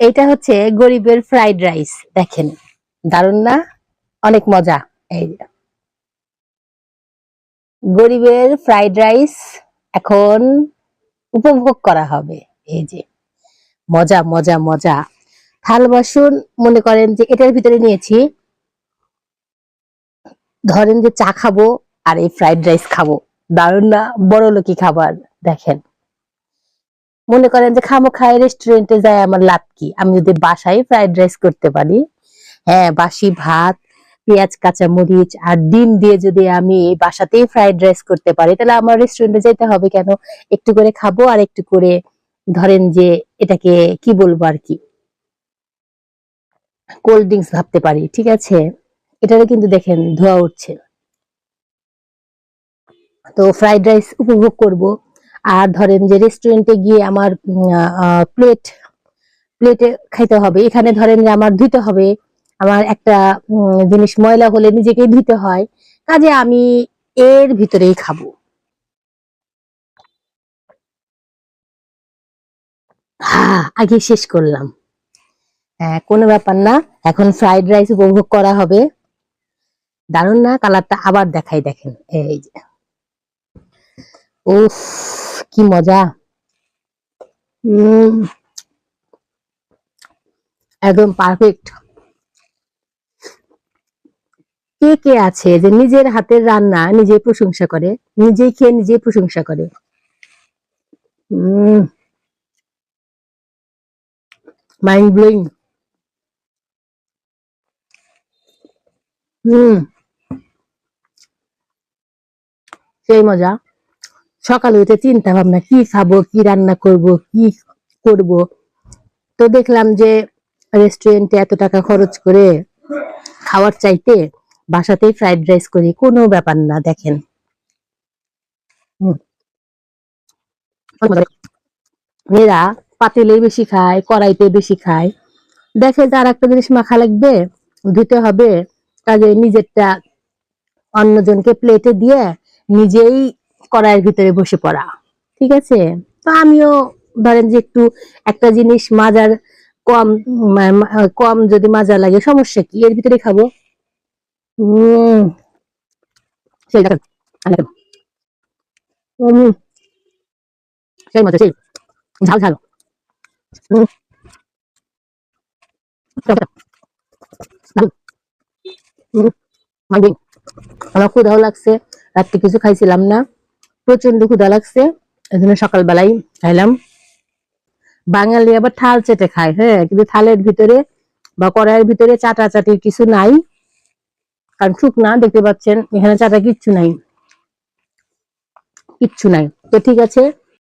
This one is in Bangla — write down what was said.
এইটা হচ্ছে গরিবের ফ্রাইড রাইস দেখেন। দারুণ না? অনেক মজা। এই গরিবের ফ্রাইড রাইস এখন উপভোগ করা হবে। এই যে। মজা মজা মজা। থাল বাসন, মনে করেন যে এটার ভিতরে নিয়েছি। ধরেন যে চা খাব আর এই ফ্রাইড রাইস খাব। দারুণ না বড় লোকি খাবার, দেখেন। মনে করেন যে খামো খায় রেস্টুরেন্টে যায় আমার লাভ কি? আমি যদি বাসায় ফ্রাইড রাইস করতে পারি হ্যাঁ বাসি ভাত, পেঁয়াজ কাঁচা মরিচ আর ডিম দিয়ে যদি আমি বাসাতেই ফ্রাইড রাইস করতে পারি, তাহলে আমার রেস্টুরেন্টে যেতে হবে কেন? একটু করে খাব আর একটু করে ধরেন যে এটাকে কি বলব আর কি? কোল্ড ড্রিঙ্কস ভাবতে পারি, ঠিক আছে? এটারে কিন্তু দেখেন ধোয়া উঠছে। তো ফ্রাইড রাইস উপভোগ করব। আর ধরেন যে রেস্টুরেন্টে গিয়ে আমার প্লেট প্লেটে খাইতে হবে। এখানে ধরেন যে আমার ধুইতে হবে। আমার একটা জিনিস ময়লা হলে নিজেকেই ধুইতে হয়। কাজে আমি এর ভিতরেই খাব। হ্যাঁ আগে শেষ করলাম। হ্যাঁ কোনো ব্যাপার না। এখন ফ্রাইড রাইস উপভোগ করা হবে। দারুণ না? কালারটা আবার দেখাই দেখেন। এই যে। উফ, কি মজা। একদম পারফেক্ট কে কে আছে যে নিজের হাতের রান্না নিজে প্রশংসা করে, নিজেই খেয়ে নিজেই প্রশংসা করে? মাইন্ড ব্লোয়িং হুম সেই মজা। সকালে উঠে চিন্তা ভাবনা, কি খাব, কি রান্না করব, কি করব তো দেখলাম যে রেস্টুরেন্টে এত টাকা খরচ করে খাওয়ার চাইতে বাসাতেই ফ্রাইড রাইস করি, কোনো ব্যাপার না, দেখেন। মেয়েরা পাতিলে বেশি খায় কড়াইতে বেশি খায় দেখে আর একটা জিনিস মাখা লাগবে, ধুতে হবে কাজে নিজেরটা অন্যজনকে প্লেটে দিয়ে নিজেই কড়াইয়ের ভিতরে বসে পড়া, ঠিক আছে? তো আমিও ধরেন যে একটু একটা জিনিস মাজার কম কম যদি মাজা লাগে, সমস্যা কি? এর ভিতরে খাব। উম, সেই সেই ক্ষুধাও লাগছে, রাত্রে কিছু খাইছিলাম না। প্রচণ্ড ক্ষুদা লাগছে এই জন্য সকালবেলাই খাইলাম বাঙালি আবার থাল চেটে খায় হ্যাঁ কিন্তু থালের ভিতরে বা কড়াইয়ের ভিতরে চাটা চাটির কিছু নাই, কারণ শুকনা দেখতে পাচ্ছেন, এখানে চাটা কিচ্ছু নাই। কিচ্ছু নাই। তো ঠিক আছে